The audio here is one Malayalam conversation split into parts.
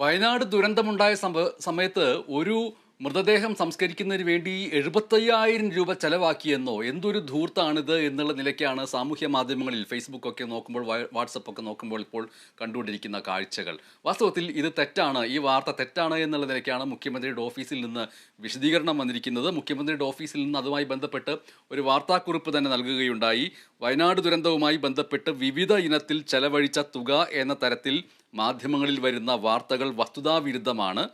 വയനാട് ദുരന്തമുണ്ടായ സമയത്ത് ഒരു മൃതദേഹം സംസ്കരിക്കുന്നതിന് വേണ്ടി എഴുപത്തയ്യായിരം രൂപ ചെലവാക്കിയെന്നോ എന്തൊരു ധൂർത്താണിത് എന്നുള്ള നിലയ്ക്കാണ് സാമൂഹ്യ മാധ്യമങ്ങളിൽ ഫേസ്ബുക്കൊക്കെ നോക്കുമ്പോൾ വാട്സപ്പൊക്കെ നോക്കുമ്പോൾ ഇപ്പോൾ കണ്ടുകൊണ്ടിരിക്കുന്ന കാഴ്ചകൾ. വാസ്തവത്തിൽ ഇത് തെറ്റാണ് ഈ വാർത്ത തെറ്റാണ് എന്നുള്ള നിലയ്ക്കാണ് മുഖ്യമന്ത്രിയുടെ ഓഫീസിൽ നിന്ന് വിശദീകരണം വന്നിരിക്കുന്നത്. മുഖ്യമന്ത്രിയുടെ ഓഫീസിൽ നിന്ന് അതുമായി ബന്ധപ്പെട്ട് ഒരു വാർത്താക്കുറിപ്പ് തന്നെ നൽകുകയുണ്ടായി. വയനാട് ദുരന്തവുമായി ബന്ധപ്പെട്ട് വിവിധ ഇനത്തിൽ ചെലവഴിച്ച തുക എന്ന തരത്തിൽ മാധ്യമങ്ങളിൽ വരുന്ന വാർത്തകൾ വസ്തുതാവിരുദ്ധമാണ്.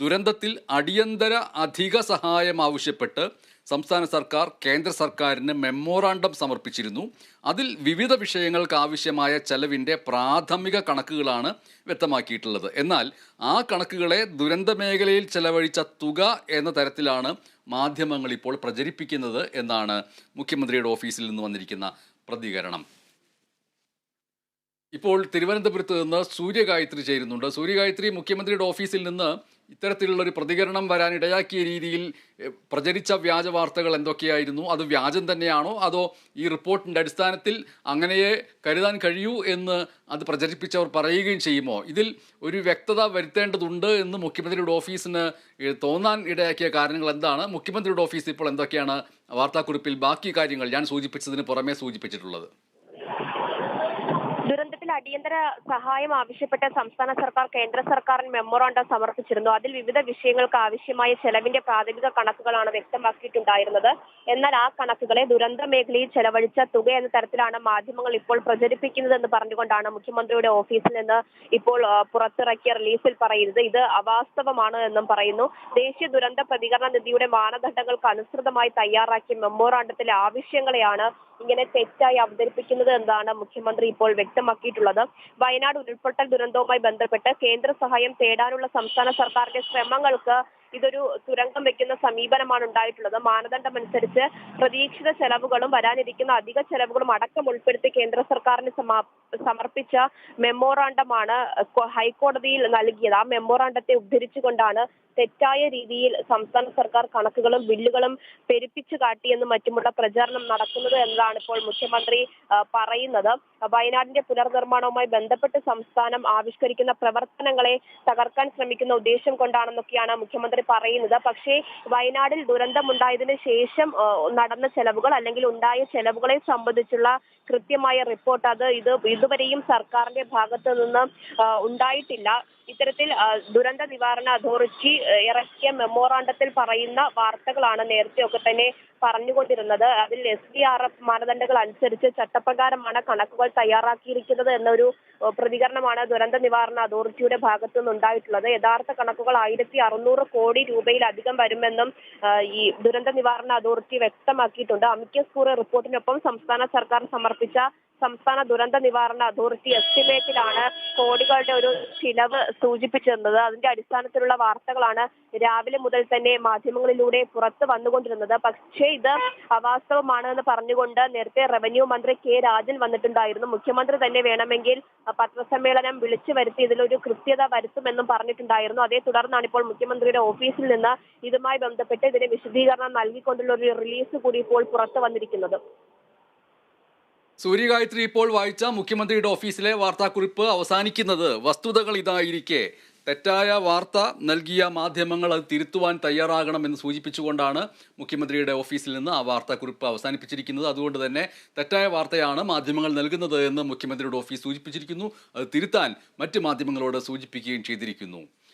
ദുരന്തത്തിൽ അടിയന്തര അധിക സഹായം ആവശ്യപ്പെട്ട് സംസ്ഥാന സർക്കാർ കേന്ദ്ര സർക്കാരിന് മെമ്മോറാണ്ടം സമർപ്പിച്ചിരുന്നു. അതിൽ വിവിധ വിഷയങ്ങൾക്ക് ആവശ്യമായ ചെലവിന്റെ പ്രാഥമിക കണക്കുകളാണ് വ്യക്തമാക്കിയിട്ടുള്ളത്. എന്നാൽ ആ കണക്കുകളെ ദുരന്ത മേഖലയിൽ ചെലവഴിച്ച തുക എന്ന തരത്തിലാണ് മാധ്യമങ്ങൾ ഇപ്പോൾ പ്രചരിപ്പിക്കുന്നത് എന്നാണ് മുഖ്യമന്ത്രിയുടെ ഓഫീസിൽ നിന്ന് വന്നിരിക്കുന്ന പ്രതികരണം. ഇപ്പോൾ തിരുവനന്തപുരത്ത് നിന്ന് സൂര്യഗായത്രി ചേരുന്നുണ്ട്. സൂര്യഗായത്രി മുഖ്യമന്ത്രിയുടെ ഓഫീസിൽ നിന്ന് ഇത്തരത്തിലുള്ള ഒരു പ്രതികരണം വരാനിടയാക്കിയ രീതിയിൽ പ്രചരിച്ച വ്യാജ വാർത്തകൾ എന്തൊക്കെയായിരുന്നു? അത് വ്യാജം തന്നെയാണോ? അതോ ഈ റിപ്പോർട്ടിന്റെ അടിസ്ഥാനത്തിൽ അങ്ങനെയേ കരുതാൻ കഴിയൂ എന്ന് അത് പ്രചരിപ്പിച്ചവർ പറയുകയും ചെയ്യുമോ? ഇതിൽ ഒരു വ്യക്തത വരുത്തേണ്ടതുണ്ട് എന്ന് മുഖ്യമന്ത്രിയുടെ ഓഫീസിന് തോന്നാൻ ഇടയാക്കിയ കാരണങ്ങൾ എന്താണ്? മുഖ്യമന്ത്രിയുടെ ഓഫീസ് ഇപ്പോൾ എന്തൊക്കെയാണ്? വാർത്താക്കുറിപ്പിൽ ബാക്കി കാര്യങ്ങൾ ഞാൻ സൂചിപ്പിച്ചതിന് പുറമേ സൂചിപ്പിച്ചിട്ടുള്ളത്. അടിയന്തര സഹായം ആവശ്യപ്പെട്ട് സംസ്ഥാന സർക്കാർ കേന്ദ്ര സർക്കാരിന് മെമ്മോറാണ്ടം സമർപ്പിച്ചിരുന്നു. അതിൽ വിവിധ വിഷയങ്ങൾക്ക് ആവശ്യമായ ചെലവിന്റെ പ്രാഥമിക കണക്കുകളാണ് വ്യക്തമാക്കിയിട്ടുണ്ടായിരുന്നത്. എന്നാൽ ആ കണക്കുകളെ ദുരന്ത മേഖലയിൽ ചെലവഴിച്ച തുക എന്ന തരത്തിലാണ് മാധ്യമങ്ങൾ ഇപ്പോൾ പ്രചരിപ്പിക്കുന്നതെന്ന് പറഞ്ഞുകൊണ്ടാണ് മുഖ്യമന്ത്രിയുടെ ഓഫീസിൽ നിന്ന് ഇപ്പോൾ പുറത്തിറക്കിയ റിലീസിൽ പറയുന്നത്. ഇത് അവാസ്തവമാണ് എന്നും പറയുന്നു. ദേശീയ ദുരന്ത പ്രതികരണ നിധിയുടെ മാനദണ്ഡങ്ങൾക്ക് അനുസൃതമായി തയ്യാറാക്കിയ മെമ്മോറാണ്ടത്തിലെ ആവശ്യങ്ങളെയാണ് ഇങ്ങനെ തെറ്റായി അവതരിപ്പിക്കുന്നത് എന്നാണ് മുഖ്യമന്ത്രി ഇപ്പോൾ വ്യക്തമാക്കിയിട്ടുള്ളത്? വയനാട് ഉരുൾപൊട്ടൽ ദുരന്തവുമായി ബന്ധപ്പെട്ട് കേന്ദ്ര സഹായം തേടാനുള്ള സംസ്ഥാന സർക്കാരിന്റെ ശ്രമങ്ങൾക്ക് ഇതൊരു തുരങ്കം വെക്കുന്ന സമീപനമാണ് ഉണ്ടായിട്ടുള്ളത്. മാനദണ്ഡം അനുസരിച്ച് പ്രതീക്ഷിത ചെലവുകളും വരാനിരിക്കുന്ന അധിക ചെലവുകളും അടക്കം ഉൾപ്പെടുത്തി കേന്ദ്ര സർക്കാരിന് സമർപ്പിച്ച മെമ്മോറാണ്ടമാണ് ഹൈക്കോടതിയിൽ നൽകിയത്. ആ മെമ്മോറാണ്ടത്തെ ഉദ്ധരിച്ചുകൊണ്ടാണ് തെറ്റായ രീതിയിൽ സംസ്ഥാന സർക്കാർ കണക്കുകളും ബില്ലുകളും പെരുപ്പിച്ചു കാട്ടിയെന്നും മറ്റുമുള്ള പ്രചാരണം നടക്കുന്നത് എന്നതാണ് ഇപ്പോൾ മുഖ്യമന്ത്രി പറയുന്നത്. വയനാടിന്റെ പുനർനിർമ്മാണവുമായി ബന്ധപ്പെട്ട് സംസ്ഥാനം ആവിഷ്കരിക്കുന്ന പ്രവർത്തനങ്ങളെ തകർക്കാൻ ശ്രമിക്കുന്ന ഉദ്ദേശം കൊണ്ടാണെന്നൊക്കെയാണ് മുഖ്യമന്ത്രി പറയുന്നത്. പക്ഷേ വയനാടിൽ ദുരന്തമുണ്ടായതിനു ശേഷം നടന്ന ചെലവുകൾ അല്ലെങ്കിൽ ഉണ്ടായ ചെലവുകളെ സംബന്ധിച്ചുള്ള കൃത്യമായ റിപ്പോർട്ട് അത് ഇത് ഇതുവരെയും സർക്കാരിന്റെ ഭാഗത്ത് നിന്ന് ഉണ്ടായിട്ടില്ല. ഇത്തരത്തിൽ ദുരന്ത നിവാരണ അതോറിറ്റി ഇറക്കിയ മെമ്മോറാണ്ടത്തിൽ പറയുന്ന വാർത്തകളാണ് നേരത്തെ ഒക്കെ തന്നെ പറഞ്ഞുകൊണ്ടിരുന്നത്. അതിൽ എസ് ഡി ആർ എഫ് മാനദണ്ഡങ്ങൾ അനുസരിച്ച് ചട്ടപ്രകാരമാണ് കണക്കുകൾ തയ്യാറാക്കിയിരിക്കുന്നത് എന്നൊരു പ്രതികരണമാണ് ദുരന്ത നിവാരണ അതോറിറ്റിയുടെ ഭാഗത്തു നിന്നുണ്ടായിട്ടുള്ളത്. യഥാർത്ഥ കണക്കുകൾ ആയിരത്തി അറുന്നൂറ് കോടി രൂപയിലധികം വരുമെന്നും ഈ ദുരന്ത നിവാരണ അതോറിറ്റി വ്യക്തമാക്കിയിട്ടുണ്ട്. അമിക്കസ് കൂറി റിപ്പോർട്ടിനൊപ്പം സംസ്ഥാന സർക്കാർ സമർപ്പിച്ച സംസ്ഥാന ദുരന്ത നിവാരണ അതോറിറ്റി എസ്റ്റിമേറ്റിലാണ് കോടികളുടെ ഒരു ചിലവ് സൂചിപ്പിച്ചിരുന്നത്. അതിന്റെ അടിസ്ഥാനത്തിലുള്ള വാർത്തകളാണ് രാവിലെ മുതൽ തന്നെ മാധ്യമങ്ങളിലൂടെ പുറത്തു വന്നുകൊണ്ടിരുന്നത്. പക്ഷേ ഇത് അവാസ്തവമാണ് എന്ന് പറഞ്ഞുകൊണ്ട് നേരത്തെ റവന്യൂ മന്ത്രി കെ രാജൻ വന്നിട്ടുണ്ടായിരുന്നു. മുഖ്യമന്ത്രി തന്നെ വേണമെങ്കിൽ പത്രസമ്മേളനം വിളിച്ചു വരുത്തി ഇതിലൊരു കൃത്യത വരുത്തുമെന്നും പറഞ്ഞിട്ടുണ്ടായിരുന്നു. അതേ തുടർന്നാണ് ഇപ്പോൾ മുഖ്യമന്ത്രിയുടെ ഓഫീസിൽ നിന്ന് ഇതുമായി ബന്ധപ്പെട്ട് ഇതിന് വിശദീകരണം നൽകിക്കൊണ്ടുള്ള ഒരു റിലീസ് കൂടി ഇപ്പോൾ പുറത്തു വന്നിരിക്കുന്നത്. സൂര്യഗായത്രി ഇപ്പോൾ വായിച്ച മുഖ്യമന്ത്രിയുടെ ഓഫീസിലെ വാർത്താക്കുറിപ്പ് അവസാനിക്കുന്നത് വസ്തുതകൾ ഇതായിരിക്കെ. തെറ്റായ വാർത്ത നൽകിയ മാധ്യമങ്ങൾ അത് തിരുത്തുവാൻ തയ്യാറാകണമെന്ന് സൂചിപ്പിച്ചുകൊണ്ടാണ് മുഖ്യമന്ത്രിയുടെ ഓഫീസിൽ നിന്ന് ആ വാർത്താക്കുറിപ്പ് അവസാനിപ്പിച്ചിരിക്കുന്നത്. അതുകൊണ്ട് തന്നെ തെറ്റായ വാർത്തയാണ് മാധ്യമങ്ങൾ നൽകുന്നത് എന്ന് മുഖ്യമന്ത്രിയുടെ ഓഫീസ് സൂചിപ്പിച്ചിരിക്കുന്നു. അത് തിരുത്താൻ മറ്റ് മാധ്യമങ്ങളോട് സൂചിപ്പിക്കുകയും ചെയ്തിരിക്കുന്നു.